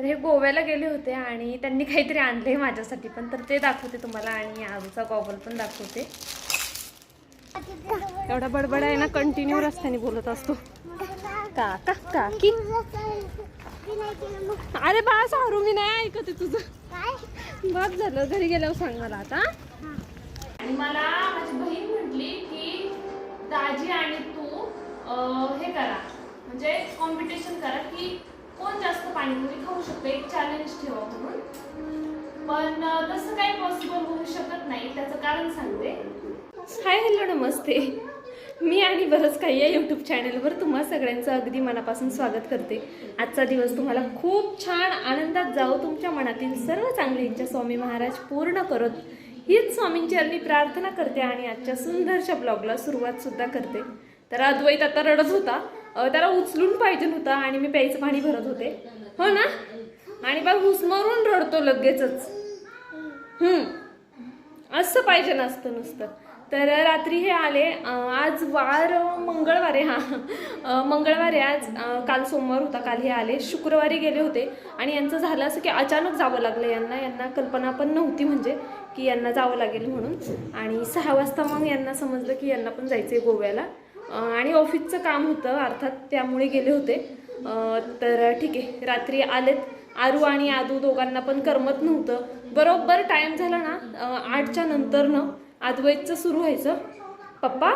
तर हे गोव्याला गेले होते आणि त्यांनी काहीतरी आणले माझ्यासाठी पण. तर ते दाखवते तुम्हाला आणि आजूचा गॉगल पण दाखवते. एवढा बडबड आहे ना कंटिन्यू रस्त्याने बोलत असतो. का का का की? अरे बा सारू मी नाही ऐकत आहे तुझं. बस झालं घरी गेल्यावर सांग मला आता आणि मला माझी बहीण म्हटली की दाजी आणि तू हे करा. म्हणजे कॉम्पिटिशन करा की कोण जास्त पाणीपुरी म्हणजे खाऊ शकतं? एक चॅलेंज ठेवा म्हणून. पण तसं काही पॉसिबल होऊ शकत नाही. त्याचं कारण सांगते. हाय हॅलो नमस्ते. मी आणि बरंच काही या यूट्यूब चॅनलवर तुम्हा सगळ्यांचं अगदी मनापासून स्वागत करते. आजचा दिवस तुम्हाला खूप छान आनंदात जाओ तुमच्या मनातील सर्व चांगली इच्छा स्वामी महाराज पूर्ण करत. हीच स्वामींची अर्मी प्रार्थना करते आणि आजच्या सुंदरशा ब्लॉगला सुरुवात सुद्धा करते. तर अद्वैत आता रडत होता. त्याला उचलून पाहिजे होता आणि मी प्यायचं पाणी भरत होते. हो ना? आणि बघ हुसमरून रडतो लगेचच. हम्म. असं पाहिजे नसतं नुसतं. तर रात्री हे आले. आज वार मंगळवार आहे हां. मंगळवार आहे आज. काल सोमवार होता काल हे आले. शुक्रवारी गेले होते. आणि यांचं झालं असं की अचानक जावं लागलं यांना. यांना कल्पना पण नव्हती म्हणजे की यांना जावं लागेल म्हणून. आणि सहा वाजता मग यांना समजलं की यांना पण जायचं आहे गोव्याला. आणि ऑफिसचं काम होतं अर्थात त्यामुळे गेले होते. तर ठीक आहे रात्री आलेत. आरू आणि आदू दोघांना पण करमत नव्हतं. बरोबर टाईम झाला ना आठच्या नंतर न अद्वैतचं सुरू व्हायचं. पप्पा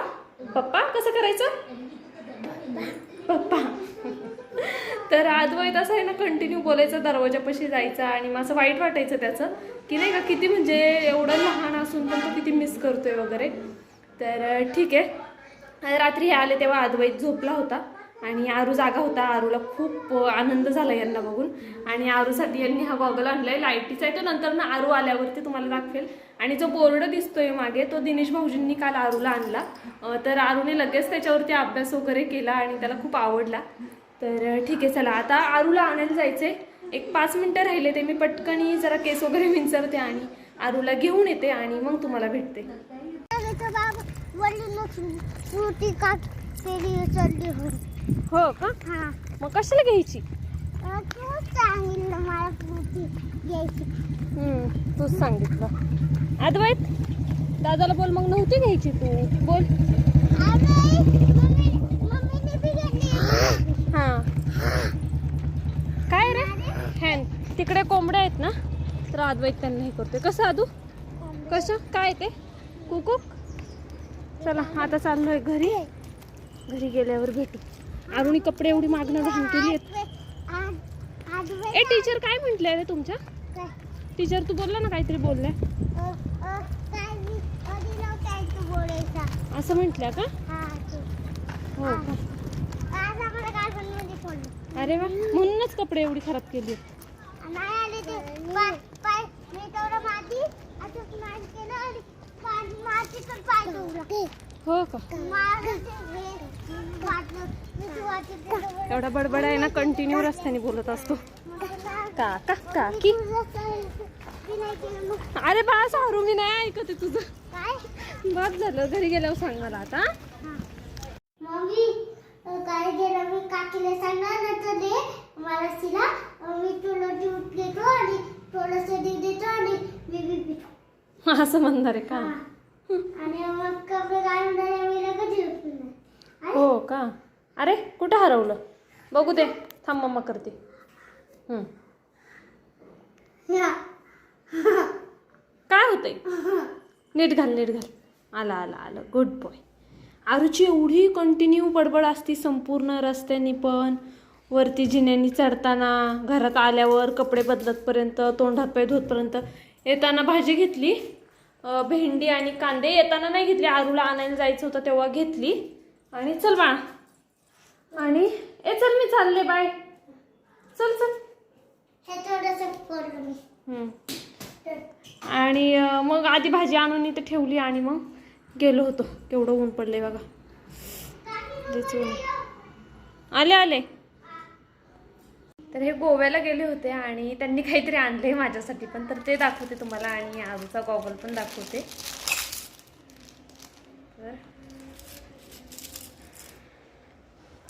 पप्पा कसं करायचं? पप्पा. तर अद्वैत असं आहे ना कंटिन्यू बोलायचं दरवाजापाशी जायचा आणि मग असं वाईट वाटायचं त्याचं. की नाही का किती म्हणजे एवढं लहान असून पण तो किती मिस करतोय वगैरे. तर ठीक आहे. रात्री हे आले तेव्हा अद्वैत झोपला होता. आणि आरू जागा होता. आरूला खूप आनंद झाला यांना बघून. आणि आरूसाठी यांनी हा गॉगल आणलाय. लाईटीचा आहे तो. नंतर ना आरू आल्यावरती तुम्हाला दाखवेल. आणि जो बोर्ड दिसतोय मागे तो दिनेश भाऊजींनी काल आरूला आणला. तर आरूने लगेच त्याच्यावरती अभ्यास वगैरे केला आणि त्याला खूप आवडला. तर ठीक आहे चला. आता आरूला आणायला जायचंय. एक पाच मिनटं राहिले ते. मी पटकनी जरा केस वगैरे विंचरते आणि आरूला घेऊन येते आणि मग तुम्हाला भेटते. फ्रुटी का पेरी उचलली होती. हो का? हा. मग कशाला घ्यायची? खूप सांगितलं मला घ्यायची. तूच सांगितलं. अद्वैत दादाला बोल मग नव्हती घ्यायची तू. बोल. हा. काय रे? हॅन तिकडे कोंबड्या आहेत ना? तर अद्वैत त्यांना हे करतोय. कसं अदू कसं? काय ते? कुकुक? चला आता चाललोय घरी. घरी गेल्यावर भेटू. अरुणी कपडे एवढी मागणं घाण केली ए टीचर काय म्हटलंय रे तुमच्या? टीचर तू बोलला ना काहीतरी बोलल्या असं म्हटल्या का? हो का? अरे वा म्हणूनच कपडे एवढी खराब केली आहेत. हो का? एवढा बडबड आहे ना कंटिन्यू रस्त्याने बोलत असतो. का का का की? अरे बा सारू मी नाही ऐकत आहे तुझं. काय? बस झालं घरी गेल्यावर सांग मला आता मम्मी काय गेलं? मी काकीला सांगणार नंतर दे. मला तिला मी तुला दूध देतो आणि थोडस दूध देतो आणि मी असं म्हणणार आहे का? हो का? अरे कुठं हरवलं? बघू दे. थांब मम्मा करते. काय होतंय? नीट घाल नीट घाल. आला आला आलं. गुड बॉय आरूची एवढी कंटिन्यू बडबड असती संपूर्ण रस्त्यानी पण. वरती जिन्यानी चढताना घरात आल्यावर कपडे बदलतपर्यंत तोंड हातपाय धुतपर्यंत येताना भाजी घेतली? भेंडी आणि कांदे येताना नाही घेतली. आरूला आणायला जायचं होतं तेव्हा घेतली. आणि चल बाळा आणि ए चल मी चालले बाय. चल चल. हे पडलं. आणि मग आधी भाजी आणून इथे ठेवली आणि मग गेलो होतो. केवढं ऊन पडलंय बघा. आहे. आले आले. तर हे गोव्याला गेले होते आणि त्यांनी काहीतरी आणले माझ्यासाठी पण. तर ते दाखवते तुम्हाला आणि आजूचा गॉगल पण दाखवते. तर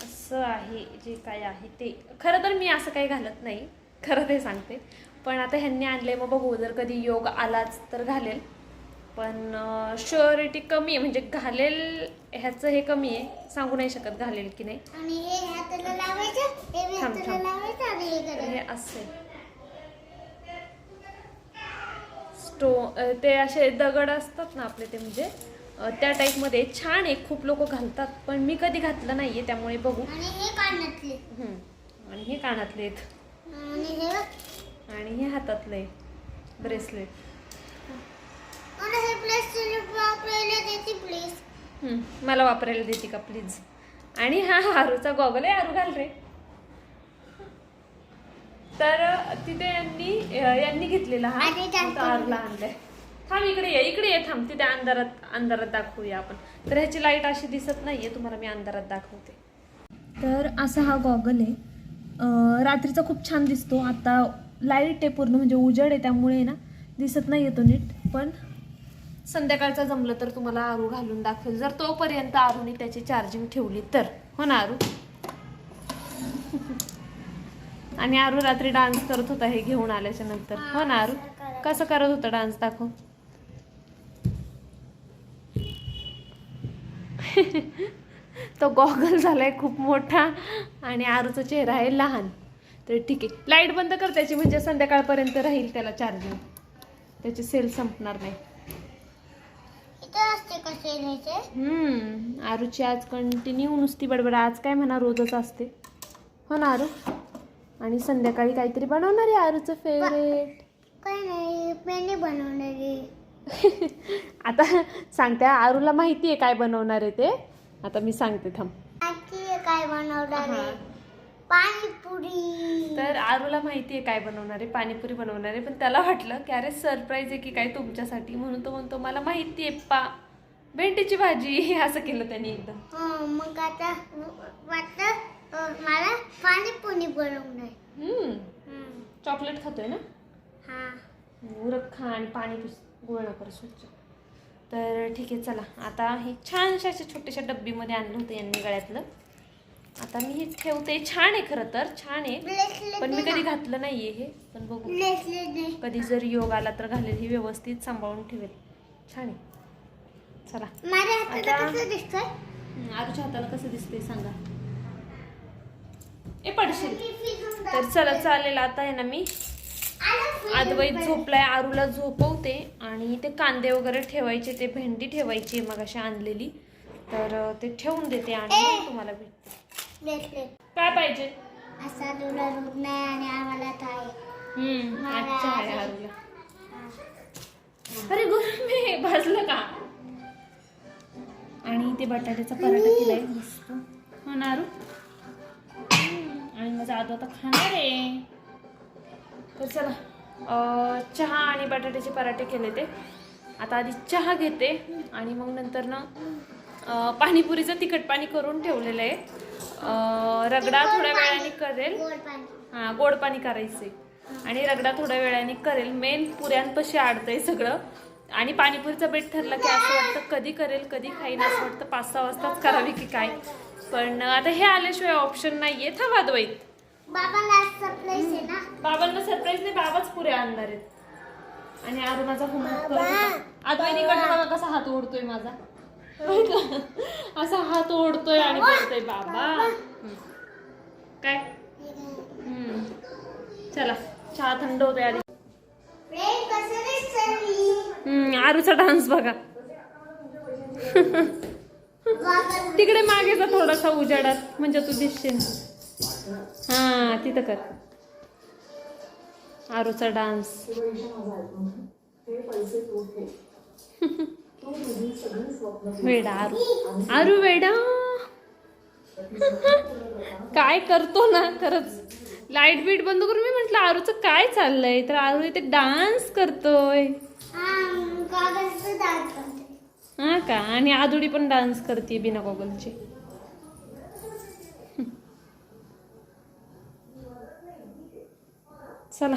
असं आहे जे काय आहे ते. खरं तर मी असं काही घालत नाही. खरं ते सांगते. पण आता ह्यांनी आणले मग बघू जर कधी योग आलाच तर घालेल. पण शुअरिटी कमी आहे. म्हणजे घालेल ह्याचं हे कमी आहे. सांगू नाही शकत घालेल की नाही. हे थांब, थांब. असे. स्टो ते असे दगड असतात ना आपले ते म्हणजे त्या टाईपमध्ये. छान आहे खूप लोक घालतात पण मी कधी घातलं नाहीये त्यामुळे बघू. आणि हे कानातले. हे आहेत. आणि हे हातातले ब्रेसलेट. हे मला वापरायला देते का प्लीज आणि हा हारूचा गॉगल आहे हारू घाल रे. तर तिथे यांनी यांनी घेतलेला हा हारूला आणलाय. थांब इकडे ये इकडे ये थांब. तिथे अंधारात अंधारात दाखवूया आपण. तर ह्याची लाइट अशी दिसत नाहीये तुम्हाला मी अंधारात दाखवते. तर असा हा गॉगल आहे. रात्रीचा खूप छान दिसतो. आता लाइट आहे पूर्ण म्हणजे उजेड आहे त्यामुळे ना दिसत नाही येतो नीट. पण संध्याकाळचा जमलं तर तुम्हाला आरू घालून दाखवेल. जर तोपर्यंत आरूने त्याची चार्जिंग ठेवली तर. हो ना आरू? आणि आरू रात्री डान्स करत होता हे घेऊन आल्याच्यानंतर. हो ना आरू? कसं करत होता डान्स दाखव. तो गॉगल झालाय खूप मोठा आणि आरूचा चेहरा आहे लहान. तर ठीक आहे. लाइट बंद कर त्याची म्हणजे संध्याकाळपर्यंत राहील त्याला चार्जिंग त्याची सेल संपणार नाही. असते कसे घ्यायचे हम्म आरूची आज कंटिन्यू नुसती बडबड. आज काय म्हणा रोजच असते. हो ना आरू? आणि संध्याकाळी काहीतरी बनवणार आहे आरूचं फेवरेट काय नाही पेने बनवणारी आता सांगते आरूला माहिती आहे काय बनवणार आहे ते. आता मी सांगते थांब. आणखी काय बनवणार. आहे? पाणीपुरी. तर आरूला माहिती आहे काय बनवणार आहे पाणीपुरी बनवणार आहे पण त्याला वाटलं की अरे सरप्राईज आहे की काय तुमच्यासाठी म्हणून तो म्हणतो मला माहिती आहे पा भेंडीची भाजी. असं केलं त्यांनी एकदम हो मग आता वाटतं अं, मला पाणीपुरी बनवणार. हम्म. चॉकलेट खातोय ना? हा. उरक खा आणि पाणी पिस गोळा कर स्वच्छ. तर ठीक आहे चला. आता हे छानशा अशा छोट्याशा डब्बीमध्ये आणलं होतं यांनी गळ्यातलं. आता मी हे ठेवते. छान आहे खरं तर छान आहे. पण मी कधी घातलं नाहीये हे. पण बघू. कधी जर योग आला तर घालेल. ही व्यवस्थित सांभाळून ठेवेल. छान आहे. चला. माझ्या हाताला कसं दिसतंय? आरूच्या हाताला कसं दिसतंय सांगा. ए पडशील. तर चला चालेल. आता आहे ना मी अद्वैत झोपलाय. आरूला झोपवते. आणि ते कांदे वगैरे ठेवायचे ते भेंडी ठेवायची मग अशी आणलेली. तर ते ठेवून देते आणि तुम्हाला ब्रेसलेट काय पाहिजे? असा तुला नाही आणि आम्हाला काय हम्म मला अच्छा आहे आहे. आरूला अरे गरम आहे भाजलं का? आणि ते बटाट्याचा पराठा केलाय. मस्त हो ना आरू हम्म, आणि माझा आदू आता खाणार आहे. तर चला अं, चहा आणि बटाट्याचे पराठे केले ते. आता आधी चहा घेते आणि मग नंतर ना अं, पाणीपुरीचं तिखट पाणी करून ठेवलेलं आहे. रगडा थोड्या वेळाने करेल. हा गोड पाणी करायचंय. आणि रगडा थोड्या वेळाने करेल. मेन पुऱ्यांपाशी आडतंय सगळं. आणि पाणीपुरीचा बेट ठरला की असं वाटतं कधी करेल कधी खाईन असं वाटतं. पाच सहा वाजताच करावी की काय. पण आता हे आल्याशिवाय ऑप्शन नाहीये. थांबा द्वैत आहे ना? बाबांना सरप्राईज नाही बाबाच पुऱ्या आणणार आहेत. आणि आरू माझा होमवर्क करत बघा कसा हात ओढतोय माझा. असा हात ओढतोय आणि बोलतोय बाबा. काय? हम्म. चला चहा थंड होतोय आधी. कसं आरूचा डान्स बघा. तिकडे मागे जा थोडासा उजाडात म्हणजे तू दिसशील. हा तिथं कर. आरूचा डान्स. वेडा आरू. आरू वेडा. काय करतो ना खरंच. लाइट बीट बंद करून मी म्हंटल आरूचं काय चाललंय? तर आरू इथे डान्स करतोय. हा हा का? आणि आदुडी पण डान्स करते बिना गॉगलचे. चला.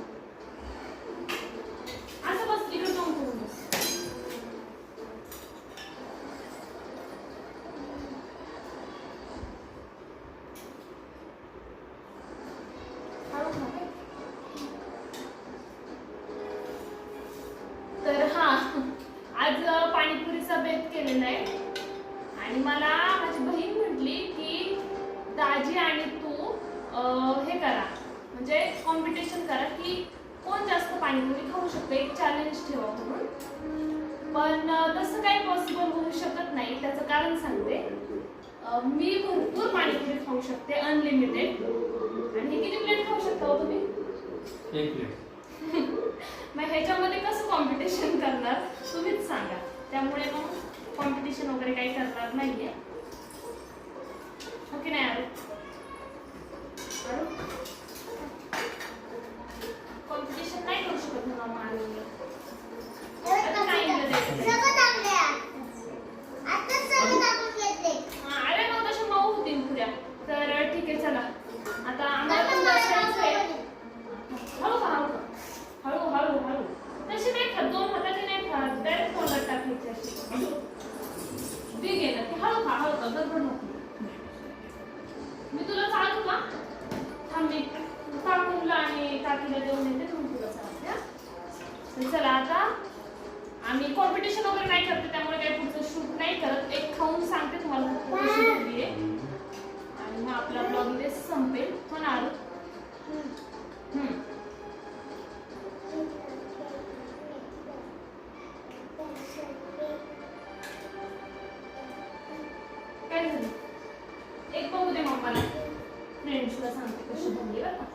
तसं काही पॉसिबल होऊ शकत नाही त्याचं कारण सांगते. मी भरपूर पाणी पाणीपुरी खाऊ शकते अनलिमिटेड आणि किती प्लेट खाऊ शकता हो तुम्ही? मग ह्याच्यामध्ये कसं कॉम्पिटिशन करणार? तुम्हीच सांगा. त्यामुळे मग कॉम्पिटिशन वगैरे काही करणार नाहीये. ओके नाही आरोप म्हणजे मी कॉम्पिटिशन वगैरे नाही करते त्यामुळे काही पुढचं शूट नाही करत. एक खाऊन सांगते तुम्हाला आणि मग आपला ब्लॉग इथे संपेल. पण आलो? काय झालं? एक बघू दे मम्माला फ्रेंड्सला सांगते कशी बनली बरं